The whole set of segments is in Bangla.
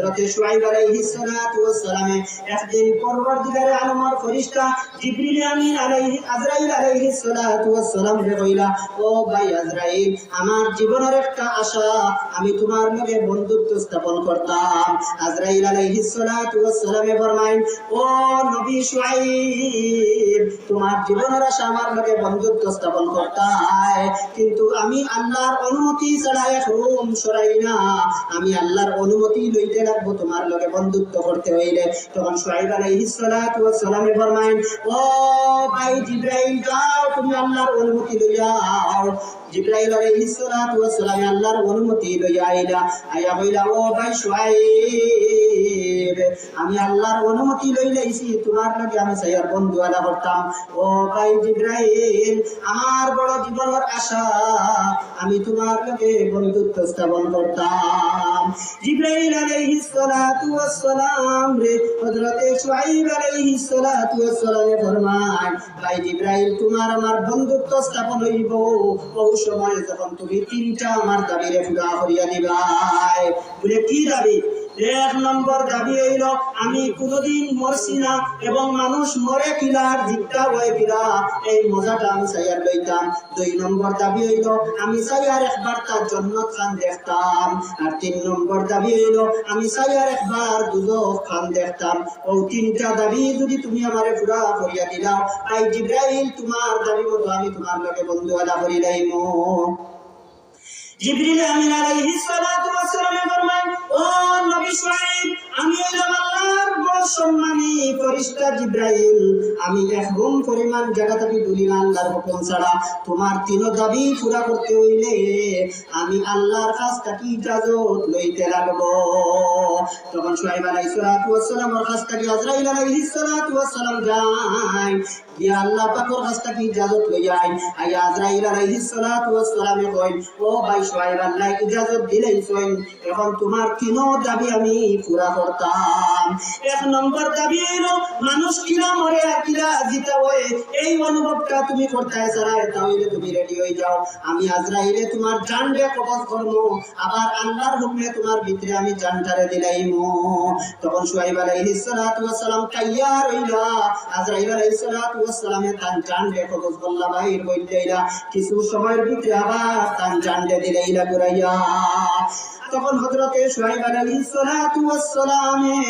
হযরতে তোমার বন্ধুত্ব স্থাপন নবী তোমার বন্ধুত্ব স্থাপন কিন্তু আমি আল্লাহর অনুমতি ছাড়া এক সরাই না। আমি আল্লাহর অনুমতি লইতে লাগবো, তোমার লগে বন্ধুত্ব করতে হইলে। তখন শুআইব আলাইহিস সালাতু ওয়াস সালামে ফরমাইন ও ভাই জিব্রাইল, যাও, তুমি আল্লাহর অনুমতি লইয়াও জিব্রাইল আলাইহিস সালাতু ওয়াস সালামে আল্লাহর অনুমতি লইয়া আইলা। আইয়া কইলা, ও ভাই শুআইব আমি আল্লাহর অনুমতি লইলাইছি, তোমার লগে আমি সাইয়ার বন্ধু আলা করতাম ও ভাই জিব্রাইল, আমার বড় জীবনের আশা, আমি তোমার লগে বন্ধুত্ব স্থাপন করতাম। জিব্রাইল আলাইহিস সালাতু ওয়াস সালাম রে। হযরতে শুআইব বন্ধুত্ব স্থাপন হইব। বহু সময় যখন তুমি তিনটা আমার দাবিরে পুরা করিয়া দিবাই বলে, কি দাবি? এক নম্বর দাবি হইল, আমি কোনোদিন মরছি না এবং মানুষ মরে কিলা আর হয়ে কিলা এই মজাটা আমি সাইয়ার লইতাম। দুই নম্বর দাবি হইল, আমি সাইয়ার একবার তার জন্নত খান দেখতাম। আর তিন নম্বর দাবি হইল, আমি সাইয়ার একবার দুজক খান দেখতাম। ও তিনটা দাবি যদি তুমি আমারে পুরা করিয়া দিলাও আই জিব্রাইল তোমার দাবি মতো আমি তোমার লগে বন্ধু আদা করি লাইমো জিবরিল আমিন আলাইহিস সালাতু ওয়াস সালাম ফরমান ও নবী শুআইব আমি আল্লাহর বড় সম্মানী ফেরেশতা জিব্রাইল, আমি গুণ পরিমাণ জায়গা থেকে দুলিল আল্লাহর হুকুম ছাড়া তোমার তিন দাবি পুরা করতে হইলে আমি আল্লাহর কাছ থেকে ইজাজত লইতে লাগবো? তখন শুআইব আলাইহিস সালাতু ওয়াস সালামের কাছ থেকে আজরাইল আলাইহিস সালাতু ওয়াস সালাম যায়। ইয়া আল্লাহ পাকের কাছ থেকে ইজাজত লইয়া আই আজরাইল আলাইহিস সালাতু ওয়াস সালামে কইন ও ভাই শুআইব আল্লাহ ইজাজত দিলেইছেন এখন তোমার তিন দাবি আমি পুরা করতাম। এক নম্বর দাবি হলো মানুষ কিরা মরে কিরা জিতা হয়ে, এই অনুভবটা তুমি করতে ছাড়া তাহলে তুমি রেডি হয়ে যাও। আমি আজরাইলে তোমার জানবে কবজ করব আবার আল্লাহর হুকমে তোমার ভিতরে আমি জানটারে দিলাইমু। তখন শুআইব আলাইহিস সালাতু ওয়াস সালাম কাইয়া রইলা। আজরাইল আলাইহিস সালাতু ওয়াস সালামে তান জানবে কবজ করলা বাইর কইলাইলা কিছু সময়ের ভিতরে আবার তান জানবে দিলাইলা গুরাইয়া তখন হযরতে শুআইব আলাইহিস সালাতু ওয়াস সালামে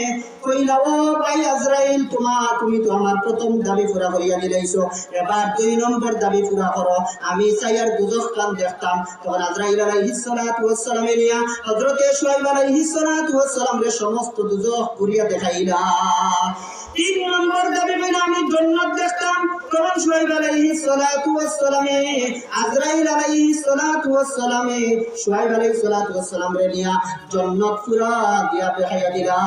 কইলা, ও ভাই আজরাইল তোমার তুমি তো আমার প্রথম দাবি পুরা করিয়া দিলাইছো। এবার দুই নম্বর দাবি পুরা করো। আমি সাইয়ার দুজখ কান দেখতাম। তখন আজরাইল আলাইহিস সালাতু ওয়াস সালামে নিয়া হযরতে শুআইব আলাইহিস সালাতু ওয়াস সালাম রে সমস্ত দুজখ ঘুরিয়া দেখাইলা। তিন নম্বর দাবি হইল, আমি জান্নাত দেখতাম। তখন শুআইব আলাইহিস সালাতু ওয়াস সালামে, আজরাইল আলাইহিস সালাতু ওয়াস সালামে শুআইব আলাইহিস সালাতু ওয়াস সালাম রে নিয়া জান্নাত পুরা দিয়া দেখাইয়া দিলা।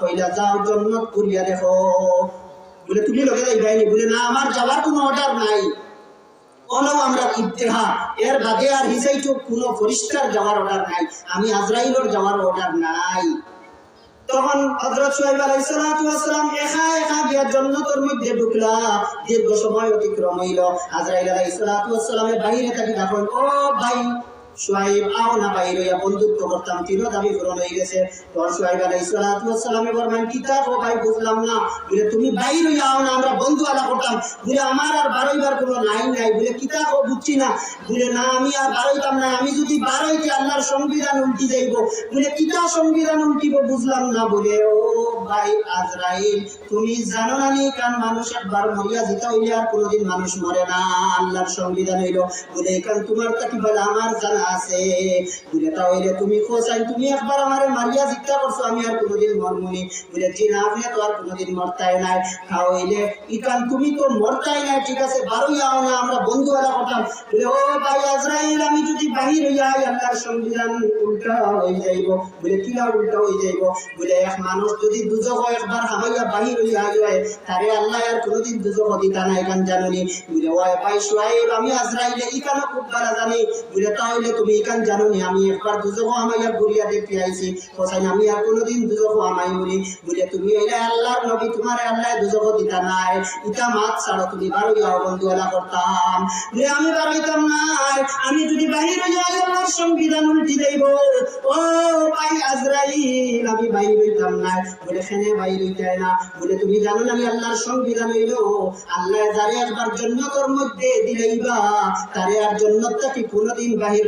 কইলা, যাও জান্নাত পুরিয়া দেখো। বলে, তুমি লগে যাইবাইনি বলে, না, আমার যাওয়ার কোনো অর্ডার নাই। অনও আমরা ইত্তেহা এর বাদে আর হিসাইটো কোনো পরিষ্কার যাওয়ার অর্ডার নাই। আমি আজরাইলর যাওয়ার অর্ডার নাই। তখন আলাইহিস সালাতু ওয়াস সালাম একা একা গিয়া জান্নাতের মধ্যে ঢুকলা। দীর্ঘ সময় অতিক্রম হইল। আজরাইল আলাইহিস সালাতু ওয়াস সালামের বাইরে থাকি দেখুন ও ভাই আমি যদি বারোইতে আল্লাহর সংবিধান উল্টি যাইব। বলে, কিতা সংবিধান উল্টিব, বুঝলাম না। বলে, ও ভাই আজরাইল, তুমি জানো না নি কারণ মানুষ একবার মরিয়া যেতে হইলে আর কোনোদিন মানুষ মরে না। আল্লাহর সংবিধান হইল। বলে, এখান তোমার তাকি বলে, আমার জানা আছে। বলে তা হইলে তুমি খোঁজাই তুমি একবার আমারে মারিয়া জিজ্ঞা করছ, আমি আর কোনোদিন মরমুনি। বলে, জি না, আপনি তো আর কোনোদিন মরতাই নাই। হইলে ইকান, তুমি তো মরতাই নাই, ঠিক আছে, বারোই আও না, আমরা বন্ধু এলা করতাম। বলে, ও ভাই আজরাইল, আমি যদি বাহির হইয়া আল্লাহর সংবিধান উল্টা হয়ে যাইব। বলে কিলা উল্টা হয়ে যাইব? বলে, এক মানুষ যদি দুজক একবার হামাইয়া বাহির হইয়া হয়, তারে আল্লাহ আর কোনোদিন দুজক দিতা না এখান জানুনি। বলে ওই ভাই সোয়াইব আমি আজরাইলে ইকানো খুব ভালো জানি। বলে, তাহলে তুমি এখান জানো নি আমি একবার দুজক আমাইয়া ঘুরিয়া দেখতে আইছি। হোসাইন আমি আর কোনোদিন দুজক আমাই বলি বলে তুমি হইলে আল্লাহর নবী, তোমার আল্লাহ দুজক দিতা নাই। ইটা মাত ছাড়ো তুমি বারো যাও বন্ধু এলা করতাম। বলে আমি বারোইতাম নাই। আমি যদি বাহির হইয়া আল্লাহর সংবিধান উল্টি দেব ও ভাই আজরাইল, আমি বাইর হইতাম না বলে সেনে বাইর হইতে হয় না। বলে তুমি জানো না আমি আল্লাহর সংবিধান হইল? আল্লাহ যারে একবার জন্নতর মধ্যে দিলেইবা তারে আর জন্নত কি কোনোদিন বাহির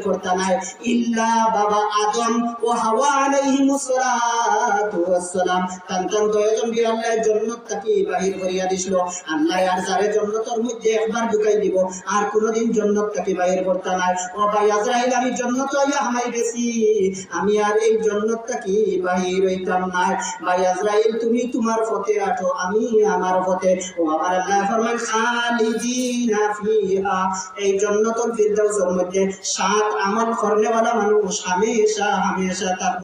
আর কোনোদিন বাহির নাই। ও ভাই আজরাইল, আমি হামাই আমি আর এই বাহির হইতাম না ভাই আজরাইল, তুমি তোমার পথে আঠো আমি আমার পথে। ও আমার আল্লাহ ফরমান খালিদিনা ফিহা। এই মধ্যে সাত আমল করনেওয়ালা মানুষ। হামেশা হামেশা তার